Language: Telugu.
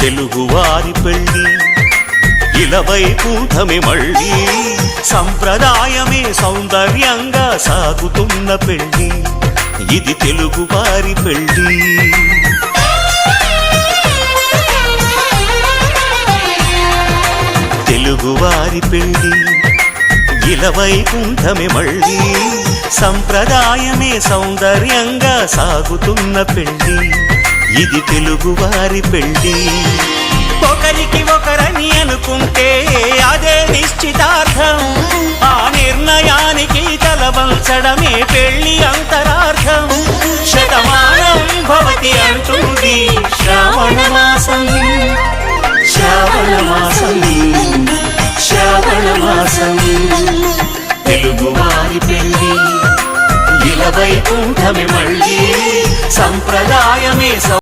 తెలుగువారి పెళ్ళి. ఇలవై మళ్ళీ సంప్రదాయమే సౌందర్యంగా సాగుతున్న పెళ్ళి. ఇది తెలుగువారి పెళ్ళి. తెలుగువారి పెళ్ళి. ఇలవై కుంఠమే మళ్ళీ సంప్రదాయమే సౌందర్యంగా సాగుతున్న పెళ్ళి. ఇది తెలుగువారి పెళ్ళి ఒకరికి ఒకరని అనుకుంటే అదే నిశ్చితార్థం. ఆ నిర్ణయానికి తలవంచడమే పెళ్ళి అంతరార్థం. శతమానం భవతి అంటుంది శ్రావణ మాసం. శ్రావణ మాసం. శ్రావణ మాసం. తెలుగువారి పెళ్ళి ఇలవై కుంఠమి మళ్ళీ సంప్రదాయమే సౌ-